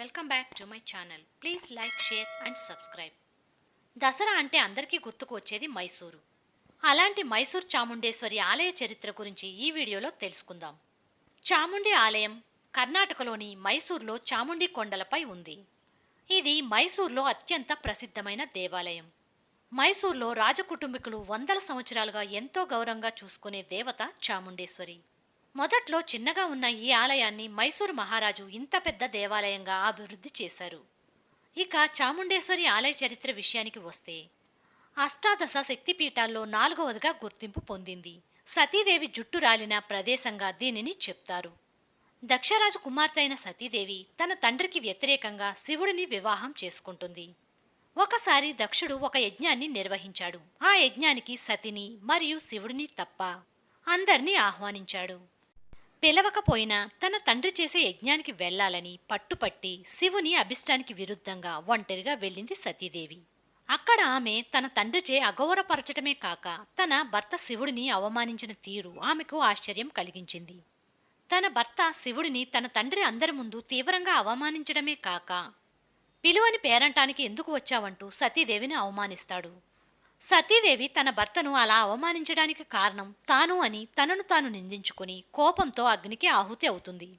Welcome back to my channel please like share and subscribe Dasara అంటే అందరికీ గుర్తుకు వచ్చేది మైసూరు. అలాంటి మైసూర్ చాముండేశ్వరి ఆలయ చరిత్ర గురించి ఈ వీడియోలో తెలుసుకుందాం. చాముండి ఆలయం కర్ణాటకలోని మైసూర్లో చాముండి కొండలపై ఉంది. ఇది మైసూర్లో అత్యంత ప్రసిద్ధమైన దేవాలయం. మైసూర్లో రాజకుటుంబీకులు వందల సంవత్సరాలుగా ఎంతో గౌరవంగా చూసుకునే దేవత చాముండేశ్వరి. మొదట్లో చిన్నగా ఉన్న ఈ ఆలయాన్ని మైసూరు మహారాజు ఇంత పెద్ద దేవాలయంగా అభివృద్ధి చేశారు. ఇక చాముండేశ్వరి ఆలయ చరిత్ర విషయానికి వస్తే అష్టాదశ శక్తిపీఠాల్లో నాలుగవదిగా గుర్తింపు పొందింది. సతీదేవి జుట్టు రాలిన ప్రదేశంగా దీనిని చెప్తారు. దక్షరాజు కుమార్తె అయిన సతీదేవి తన తండ్రికి వ్యతిరేకంగా శివుడిని వివాహం చేసుకుంటుంది. ఒకసారి దక్షుడు ఒక యజ్ఞాన్ని నిర్వహించాడు. ఆ యజ్ఞానికి సతిని మరియు శివుడిని తప్ప అందర్నీ ఆహ్వానించాడు. పిలవకపోయినా తన తండ్రి చేసే యజ్ఞానికి వెళ్ళాలని పట్టుపట్టి శివుని అభిష్టానికి విరుద్ధంగా ఒంటరిగా వెళ్ళింది సతీదేవి. అక్కడ ఆమె తన తండ్రిచే అగౌరపరచటమే కాక తన భర్త శివుడిని అవమానించిన తీరు ఆమెకు ఆశ్చర్యం కలిగించింది. తన భర్త శివుడిని తన తండ్రి అందరి ముందు తీవ్రంగా అవమానించడమే కాక పిలువని పేరంటానికి ఎందుకు వచ్చావంటూ సతీదేవిని అవమానిస్తాడు. సతీదేవి తన భర్తను అలా అవమానించడానికి కారణం తాను అని తనను తాను నిందించుకుని కోపంతో అగ్నికి ఆహుతి అవుతుంది.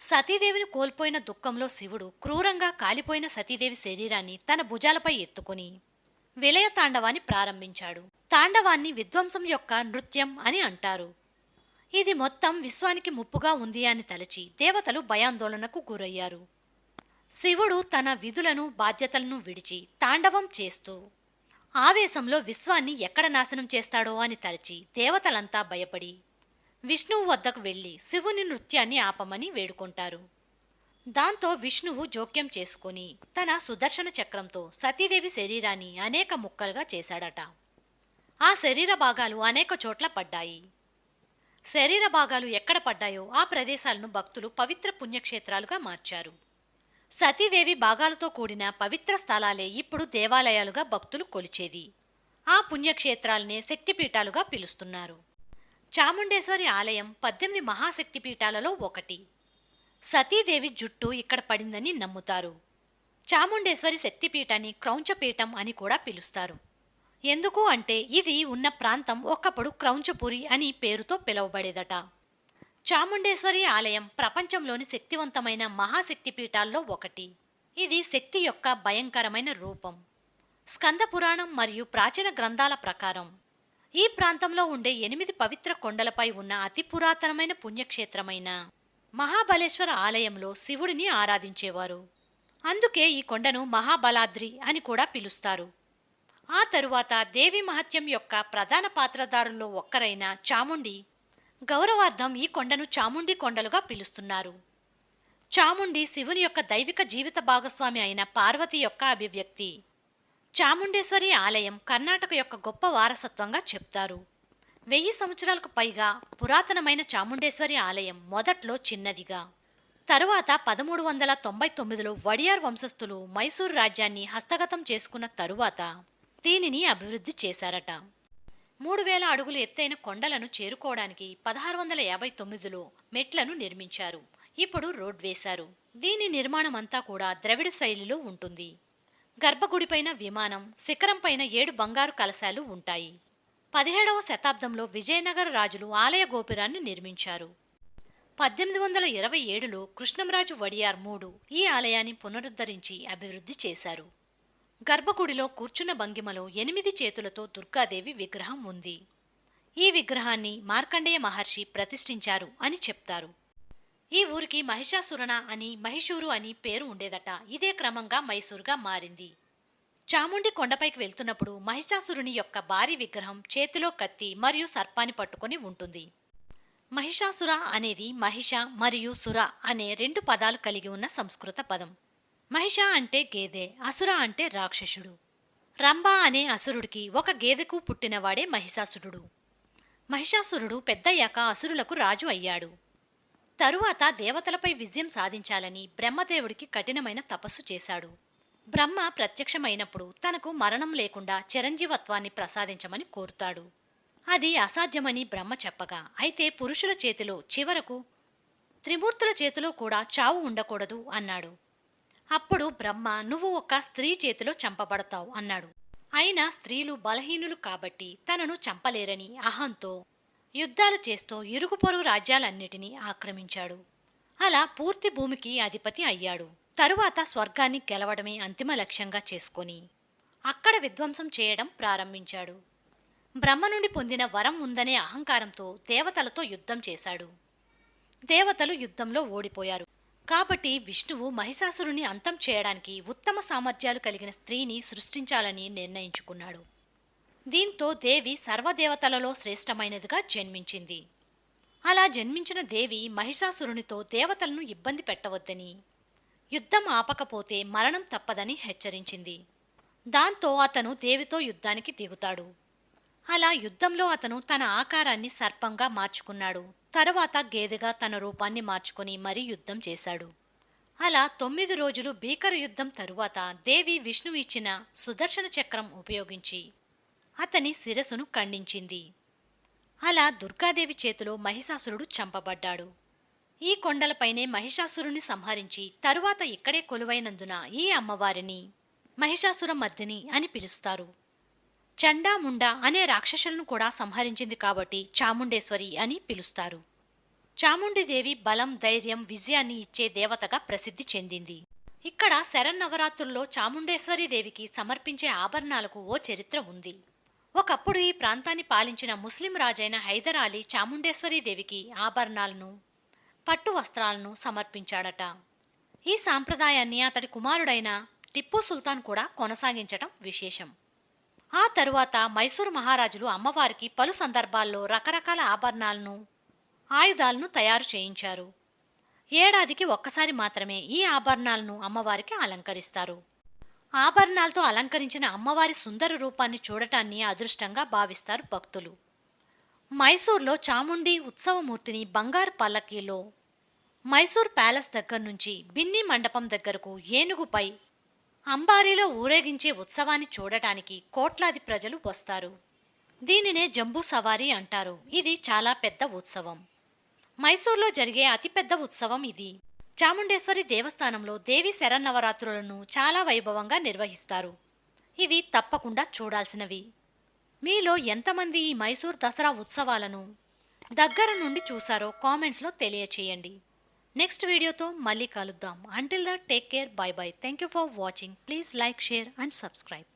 సతీదేవిని కోల్పోయిన దుఃఖంలో శివుడు క్రూరంగా కాలిపోయిన సతీదేవి శరీరాన్ని తన భుజాలపై ఎత్తుకుని విలయ తాండవాన్ని ప్రారంభించాడు. తాండవాన్ని విధ్వంసం యొక్క నృత్యం అని అంటారు. ఇది మొత్తం విశ్వానికి ముప్పుగా ఉంది అని తలచి దేవతలు భయాందోళనకు గురయ్యారు. శివుడు తన విధులను బాధ్యతలను విడిచి తాండవం చేస్తూ ఆవేశంలో విశ్వాన్ని ఎక్కడ నాశనం చేస్తాడో అని తలచి దేవతలంతా భయపడి విష్ణువు వద్దకు వెళ్ళి శివుని నృత్యాన్ని ఆపమని వేడుకుంటారు. దాంతో విష్ణువు జోక్యం చేసుకుని తన సుదర్శన చక్రంతో సతీదేవి శరీరాన్ని అనేక ముక్కలుగా చేశాడట. ఆ శరీర భాగాలు అనేక చోట్ల పడ్డాయి. శరీర భాగాలు ఎక్కడ పడ్డాయో ఆ ప్రదేశాలను భక్తులు పవిత్ర పుణ్యక్షేత్రాలుగా మార్చారు. సతీదేవి భాగాలతో కూడిన పవిత్ర స్థలాలే ఇప్పుడు దేవాలయాలుగా భక్తులు కొలిచేది. ఆ పుణ్యక్షేత్రాలనే శక్తిపీఠాలుగా పిలుస్తున్నారు. చాముండేశ్వరి ఆలయం పద్దెనిమిది మహాశక్తిపీఠాలలో ఒకటి. సతీదేవి జుట్టు ఇక్కడ పడిందని నమ్ముతారు. చాముండేశ్వరి శక్తిపీఠాన్ని క్రౌంచపీఠం అని కూడా పిలుస్తారు. ఎందుకు అంటే ఇది ఉన్న ప్రాంతం ఒకప్పుడు క్రౌంచపురి అని పేరుతో పిలువబడేదట. చాముండేశ్వరి ఆలయం ప్రపంచంలోని శక్తివంతమైన మహాశక్తి పీఠాల్లో ఒకటి. ఇది శక్తి యొక్క భయంకరమైన రూపం. స్కంద పురాణం మరియు ప్రాచీన గ్రంథాల ప్రకారం. ఈ ప్రాంతంలో ఉండే ఎనిమిది పవిత్ర కొండలపై ఉన్న అతి పురాతనమైన పుణ్యక్షేత్రమైన మహాబలేశ్వర ఆలయంలో శివుడిని ఆరాధించేవారు. అందుకే ఈ కొండను మహాబలాద్రి అని కూడా పిలుస్తారు. ఆ తరువాత దేవి మహత్యం యొక్క ప్రధాన పాత్రధారుల్లో ఒక్కరైన చాముండి గౌరవార్థం ఈ కొండను చాముండి కొండలుగా పిలుస్తున్నారు. చాముండి శివుని యొక్క దైవిక జీవిత భాగస్వామి అయిన పార్వతి యొక్క అభివ్యక్తి. చాముండేశ్వరి ఆలయం కర్ణాటక యొక్క గొప్ప వారసత్వంగా చెప్తారు. వెయ్యి సంవత్సరాలకు పైగా పురాతనమైన చాముండేశ్వరి ఆలయం మొదట్లో చిన్నదిగా. తరువాత పదమూడు వందల తొంభై తొమ్మిదిలో వడియార్ వంశస్థులు మైసూరు రాజ్యాన్ని హస్తగతం చేసుకున్న తరువాత దీనిని అభివృద్ధి చేశారట. మూడు వేల అడుగులు ఎత్తైన కొండలను చేరుకోవడానికి పదహారు వందల యాభై తొమ్మిదిలో మెట్లను నిర్మించారు. ఇప్పుడు రోడ్ వేశారు. దీని నిర్మాణం అంతా కూడా ద్రవిడ శైలిలో ఉంటుంది. గర్భగుడిపైన విమానం శిఖరంపైన ఏడు బంగారు కలశాలు ఉంటాయి. పదిహేడవ శతాబ్దంలో విజయనగర రాజులు ఆలయ గోపురాన్ని నిర్మించారు. పద్దెనిమిది వందల ఇరవై ఏడులో కృష్ణంరాజు వడియార్ మూడు ఈ ఆలయాన్ని పునరుద్ధరించి అభివృద్ధి చేశారు. గర్భగుడిలో కూర్చున్న భంగిమలో ఎనిమిది చేతులతో దుర్గాదేవి విగ్రహం ఉంది. ఈ విగ్రహాన్ని మార్కండేయ మహర్షి ప్రతిష్ఠించారు అని చెప్తారు. ఈ ఊరికి మహిషాసురణ అని మహిషూరు అని పేరు ఉండేదట. ఇదే క్రమంగా మైసూరుగా మారింది. చాముండి కొండపైకి వెళ్తున్నప్పుడు మహిషాసురుని యొక్క భారీ విగ్రహం చేతిలో కత్తి మరియు సర్పాన్ని పట్టుకొని ఉంటుంది. మహిషాసుర అనేది మహిష మరియు సుర అనే రెండు పదాలు కలిగి ఉన్న సంస్కృత పదం. మహిష అంటే గేదె అసుర అంటే రాక్షసుడు. రంభ అనే అసురుడికి ఒక గేదెకు పుట్టినవాడే మహిషాసురుడు. మహిషాసురుడు పెద్దయ్యాక అసురులకు రాజు అయ్యాడు. తరువాత దేవతలపై విజయం సాధించాలని బ్రహ్మదేవుడికి కఠినమైన తపస్సు చేశాడు. బ్రహ్మ ప్రత్యక్షమైనప్పుడు తనకు మరణం లేకుండా చిరంజీవత్వాన్ని ప్రసాదించమని కోరుతాడు. అది అసాధ్యమని బ్రహ్మ చెప్పగా అయితే పురుషుల చేతిలో చివరకు త్రిమూర్తుల చేతిలో కూడా చావు ఉండకూడదు అన్నాడు. అప్పుడు బ్రహ్మ నువ్వు ఒక స్త్రీ చేతిలో చంపబడతావు అన్నాడు. అయినా స్త్రీలు బలహీనులు కాబట్టి తనను చంపలేరని అహంతో యుద్ధాలు చేస్తూ ఇరుగు పొరుగు రాజ్యాలన్నిటినీ ఆక్రమించాడు. అలా పూర్తి భూమికి అధిపతి అయ్యాడు. తరువాత స్వర్గాన్ని గెలవడమే అంతిమ లక్ష్యంగా చేసుకొని అక్కడ విధ్వంసం చేయడం ప్రారంభించాడు. బ్రహ్మ నుండి పొందిన వరం ఉందనే అహంకారంతో దేవతలతో యుద్ధం చేశాడు. దేవతలు యుద్ధంలో ఓడిపోయారు. కాబట్టి విష్ణువు మహిషాసురుని అంతం చేయడానికి ఉత్తమ సామర్థ్యాలు కలిగిన స్త్రీని సృష్టించాలని నిర్ణయించుకున్నాడు. దీంతో దేవి సర్వదేవతలలో శ్రేష్టమైనదిగా జన్మించింది. అలా జన్మించిన దేవి మహిషాసురునితో దేవతలను ఇబ్బంది పెట్టవద్దని యుద్ధం ఆపకపోతే మరణం తప్పదని హెచ్చరించింది. దాంతో అతను దేవితో యుద్ధానికి దిగుతాడు. అలా యుద్ధంలో అతను తన ఆకారాన్ని సర్పంగా మార్చుకున్నాడు. తరువాత గేదెగా తన రూపాన్ని మార్చుకుని మరీ యుద్ధం చేశాడు. అలా తొమ్మిది రోజులు భీకర యుద్ధం తరువాత దేవి విష్ణు ఇచ్చిన సుదర్శన చక్రం ఉపయోగించి అతని శిరసును ఖండించింది. అలా దుర్గాదేవి చేతిలో మహిషాసురుడు చంపబడ్డాడు. ఈ కొండలపైనే మహిషాసురుని సంహరించి తరువాత ఇక్కడే కొలువైనందున ఈ అమ్మవారిని మహిషాసుర మర్దిని అని పిలుస్తారు. చండాముండా అనే రాక్షసులను కూడా సంహరించింది కాబట్టి చాముండేశ్వరి అని పిలుస్తారు. చాముండిదేవి బలం ధైర్యం విజయాన్ని ఇచ్చే దేవతగా ప్రసిద్ధి చెందింది. ఇక్కడ శరన్నవరాత్రుల్లో చాముండేశ్వరి దేవికి సమర్పించే ఆభరణాలకు ఓ చరిత్ర ఉంది. ఒకప్పుడు ఈ ప్రాంతాన్ని పాలించిన ముస్లిం రాజైన హైదర్ అలీ చాముండేశ్వరి దేవికి ఆభరణాలను పట్టు వస్త్రాలను సమర్పించాడట. ఈ సాంప్రదాయాన్ని అతడి కుమారుడైన టిప్పు సుల్తాన్ కూడా కొనసాగించటం విశేషం. ఆ తరువాత మైసూరు మహారాజులు అమ్మవారికి పలు సందర్భాల్లో రకరకాల ఆభరణాలను ఆయుధాలను తయారు చేయించారు. ఏడాదికి ఒక్కసారి మాత్రమే ఈ ఆభరణాలను అమ్మవారికి అలంకరిస్తారు. ఆభరణాలతో అలంకరించిన అమ్మవారి సుందర రూపాన్ని చూడటాన్ని అదృష్టంగా భావిస్తారు భక్తులు. మైసూర్లో చాముండి ఉత్సవమూర్తిని బంగారు పల్లకీలో మైసూర్ ప్యాలెస్ దగ్గర నుంచి బిన్ని మండపం దగ్గరకు ఏనుగుపై అంబారీలో ఊరేగించే ఉత్సవాన్ని చూడటానికి కోట్లాది ప్రజలు వస్తారు. దీనినే జంబూ సవారీ అంటారు. ఇది చాలా పెద్ద ఉత్సవం. మైసూర్లో జరిగే అతిపెద్ద ఉత్సవం ఇది. చాముండేశ్వరి దేవస్థానంలో దేవి శరన్నవరాత్రులను చాలా వైభవంగా నిర్వహిస్తారు. ఇవి తప్పకుండా చూడాల్సినవి. మీలో ఎంతమంది ఈ మైసూర్ దసరా ఉత్సవాలను దగ్గర నుండి చూశారో కామెంట్స్లో తెలియచేయండి. నెక్స్ట్ వీడియోతో మళ్ళీ కలుద్దాం. Until the take care bye bye thank you for watching please like share and subscribe